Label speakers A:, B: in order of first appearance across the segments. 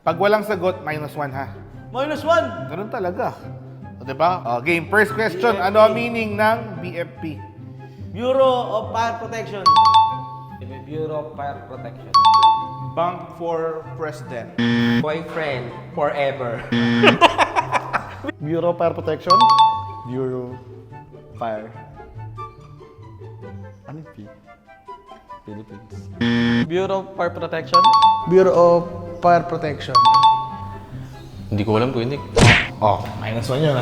A: Pag walang sagot, minus one ha.
B: Minus one.
A: Ganun talaga. O, diba? O, game. First question. Ano ang meaning ng BFP?
B: Bureau of Fire Protection.
C: Bureau of Fire Protection.
D: Bank for President.
C: Boyfriend forever.
E: Bureau Fire Protection? Bureau Fire. Ano yung P? Philippines.
F: Bureau of Fire Protection?
E: Bureau of Fire Protection.
G: Hindi ko alam po yun, Nick.
A: Oh, minus one yun.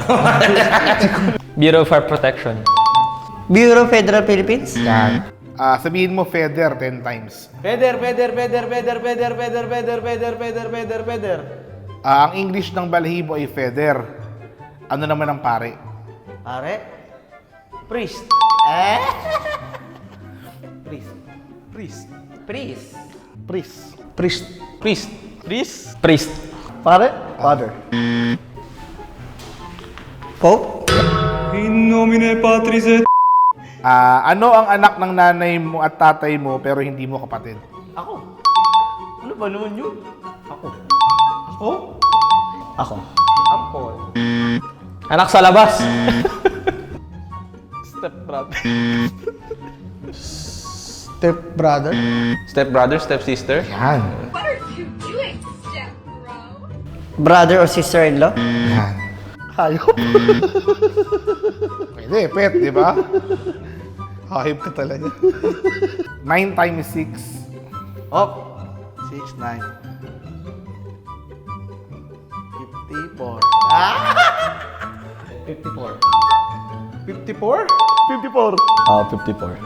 F: Bureau of Fire Protection.
H: Bureau Federal Philippines?
A: Yan. Ah, sabihin mo feather 10 times.
B: Feder, feder, feder, feder, feder, feder, feder, feder, feder, feder, feder.
A: Ah, ang English ng balahibo ay feather. Ano naman ang pare?
B: Pare? Priest. Eh? Priest.
C: Priest.
B: Priest.
E: Priest. Priest.
G: Priest.
F: Priest? Priest.
E: Pare? Father.
H: Pope?
A: Ah, ano ang anak ng nanay mo at tatay mo pero hindi mo kapatid?
B: Ako. Ano ba naman yun? Ako. Ako?
E: Ako.
C: Ampon.
F: Anak sa labas. Step brother.
E: Step brother?
G: Step brother, step sister.
A: Yan.
I: What are you doing, step bro?
H: Brother or sister-in-law?
A: Yan.
E: Hayop.
A: Pwede, pet, di ba?
E: Hayop ka talaga.
A: 9 times 6.
B: Op.
A: 6, 9. 54.
C: 54.
E: 54?
A: 54?
E: Ah, 54.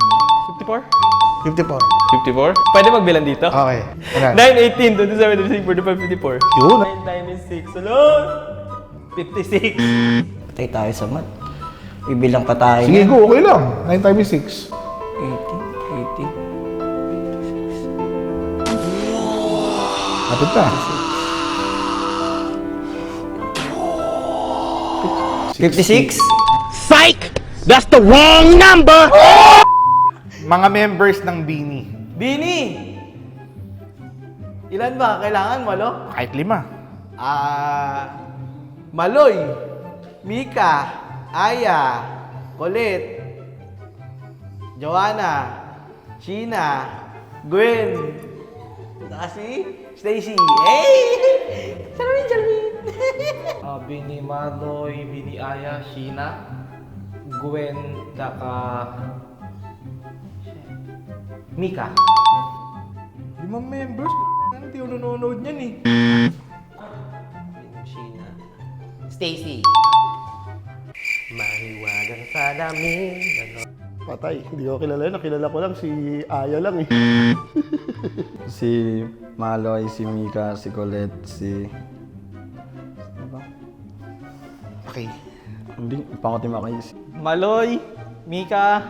F: 54?
E: 54.
G: 54?
F: Pwede magbilang dito?
A: Okay. Ayan.
F: 9, 18, 27, 26, 45, 54.
A: Yun.
F: 9 times 6. Hello? 56.
H: Patay tayo sa mat. Ibilang pa tayo.
A: Sige, go. Okay lang. 9 times 6.
H: 18, 18.
A: Kapit ka.
H: 56?
A: Mga members ng Bini.
B: Bini. Ilan ba? Kailangan walo?
A: Kahit lima.
B: Ah, Maloy, Mika, Aya, Colette, Joanna, Sheena, Gwen, Kasi, Stacy. Hey! Salamin, salamin.
C: Uh, Bini Maloy, Bini Aya, Sheena, Gwen, Daka... Mika.
B: Limang members. Hindi ako nanonood niyan eh.
C: Sheena. Stacy. Mahiwagang salamin. Ano?
E: Patay. Hindi ko kilala yun. Nakilala ko lang si Aya lang eh.
J: Si Maloy, si Mika, si Colette, si...
A: Okay.
J: Hindi, pangatim ako.
F: Maloy, Mika,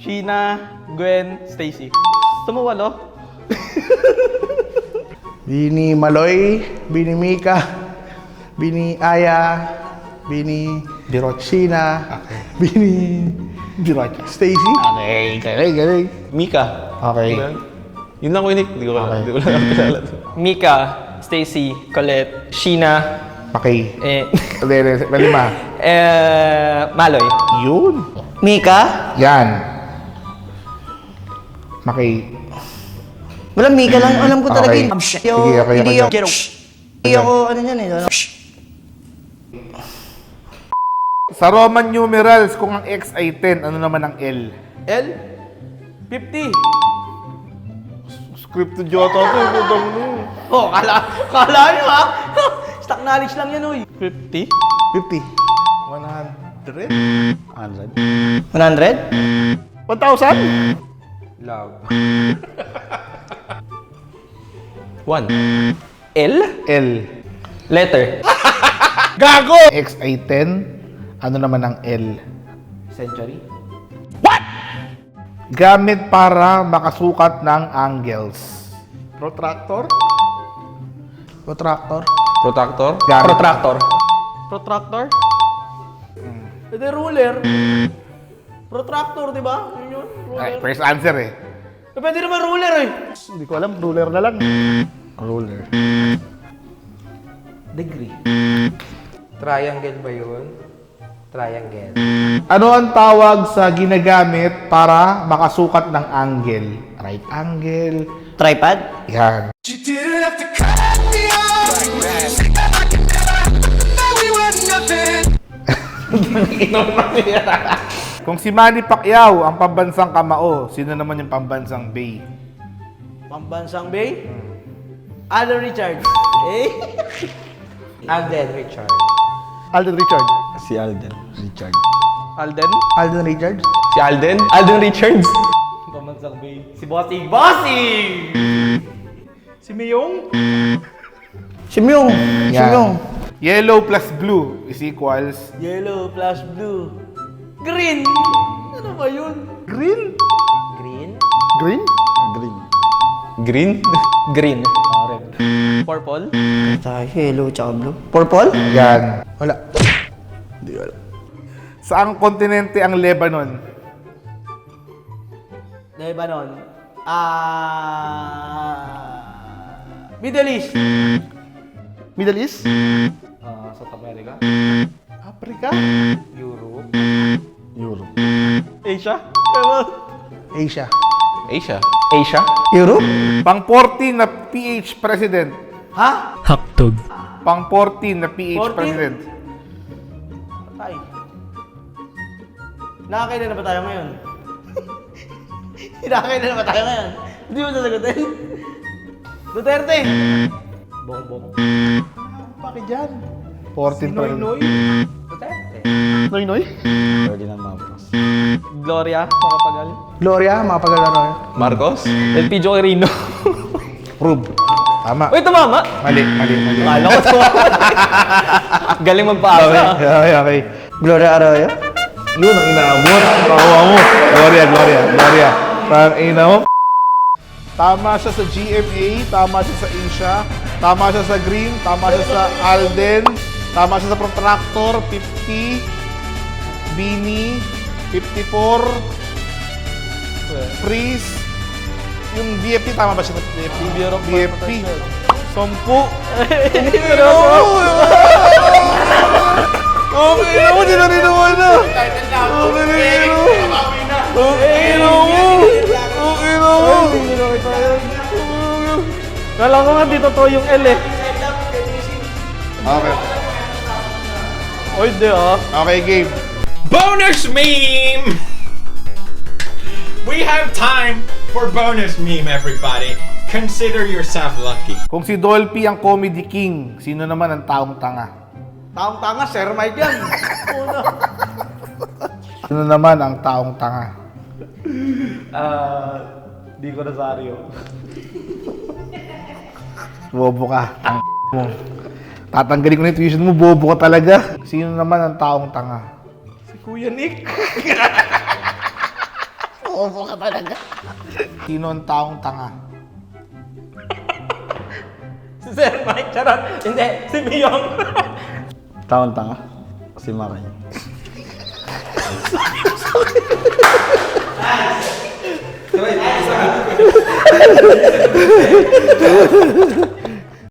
F: Sheena, Gwen, Stacy. Gusto mo walo?
E: Bini Maloy, Bini Mika, Bini Aya, Bini
A: Birot.
E: Sheena, Bini
A: Birot.
E: Stacy.
A: Okay. Galing, galing.
G: Mika.
A: Okay.
G: Yun lang ko, Nick. Hindi ko alam. Hindi ko lang.
F: Mika, Stacy, Colette, Sheena,
A: Okay.
F: eh,
A: Dere, lima.
F: eh, Maloy.
A: Yun.
H: Mika?
A: Yan. Okay.
H: Wala, Mika lang. Alam ko talaga
A: Okay.
H: yun.
A: Sige, okay, okay.
H: Hindi ako, hindi ako, ano yan eh. Ano?
A: Sa Roman numerals, kung ang X ay 10, ano naman ang L?
B: L? 50.
A: Scripted yata ito. Budang mo.
B: Oh, kala, kala nyo ha? Stock knowledge lang yan, uy.
F: 50?
E: 50.
A: 100?
J: 100.
H: 100?
A: 1,000?
C: Love.
G: One.
F: L?
A: L.
F: Letter.
A: Gago! X ay 10, ano naman ang L?
C: Century.
A: Gamit para makasukat ng angles.
E: Protractor? Protractor?
G: Protractor.
A: Gamit.
F: Protractor. Protractor?
B: Ito ruler. Protractor, di ba? Yun yun.
A: Ay,
B: Ruler.
A: first answer eh.
B: Eh, Pwede naman ruler eh.
E: Hindi ko alam. Ruler na lang.
J: Ruler.
C: Degree. Triangle ba yun? Triangle.
A: Ano ang tawag sa ginagamit para makasukat ng angle? Right angle.
H: Tripod?
A: Yan. Kung si Manny Pacquiao ang pambansang kamao, sino naman yung pambansang bay?
B: Pambansang Bay? Alden Richards. Eh?
C: Alden Richard.
E: Alden Richard.
J: Si Alden Richard.
F: Alden?
E: Alden Richard?
G: Si Alden? Alden Richards?
F: Pamansang Bay. Si Bossing. Bossing! si Miyong?
H: Si Myung. Si
A: Yan.
H: Myung.
A: Yellow plus blue is equals
B: Yellow plus blue. Green! Ano ba yun?
E: Green?
C: Green.
E: Green?
J: Green.
G: Green?
F: Green. Ah, red. Purple?
H: Tayo, yellow tsaka blue. Purple?
A: yan.
E: Wala. Hindi wala.
A: Saang kontinente ang Lebanon?
B: Lebanon. Ah... Middle East.
E: Middle East?
F: Ah, South America?
E: Africa?
C: Europe.
J: Europe.
F: Asia?
E: Asia.
G: Asia? Asia?
H: Europe?
A: Pang 14 na PH president.
B: Ha?
A: Pang 14 na PH
B: 14?
A: president.
B: Patay. Nakakailan na ba tayo ngayon? Nakakailan na ba tayo ngayon? Hindi mo sasagutin? Duterte!
F: Bongbong.
E: Bakit dyan?
A: 14 president.
C: Duterte.
E: Noy Noy?
J: Ferdinand Marcos.
F: Gloria, makapagal.
E: Gloria, mga paglalaro.
G: Marcos?
F: LPG Quirino.
A: Prove. Tama.
F: Uy, tumama!
A: Mali, mali, mali.
F: Akala ko tumama. Galing magpaasa.
A: Okay, okay.
H: Gloria Arroyo?
A: Yun ang inaabot. Kakuha mo. Gloria, Gloria, Gloria. Parang ina mo. Tama siya sa GMA, tama siya sa Asia, tama siya sa Green, tama siya sa Alden, tama siya sa Protractor, 50, Bini, 54, Freeze, yung BFP, tama ba siya BFP?
F: Bureau of
A: BFP.
F: Potential.
A: Sompu. Okay na mo, di na rin naman na. Okay na rin Okay na mo. Okay na mo.
F: Kala ko nga dito to yung L eh.
A: Okay.
F: Oy, di ah.
A: Okay, game.
K: Bonus meme! We have time for bonus meme, everybody. Consider yourself lucky.
A: Kung si Dolphy ang comedy king, sino naman ang taong tanga?
B: Taong tanga, Sir Mike yan. Una.
A: Sino naman ang taong tanga?
F: Ah, di ko Rosario.
A: Bobo ka. Ang mo. Tatanggalin ko na yung tuition mo, bobo ka talaga. Sino naman ang taong tanga?
F: Kuya Nick.
A: Sino ang taong tanga?
F: Si Sir Mike, charot. Hindi, si Miyong.
J: Taon tanga. Si Maray.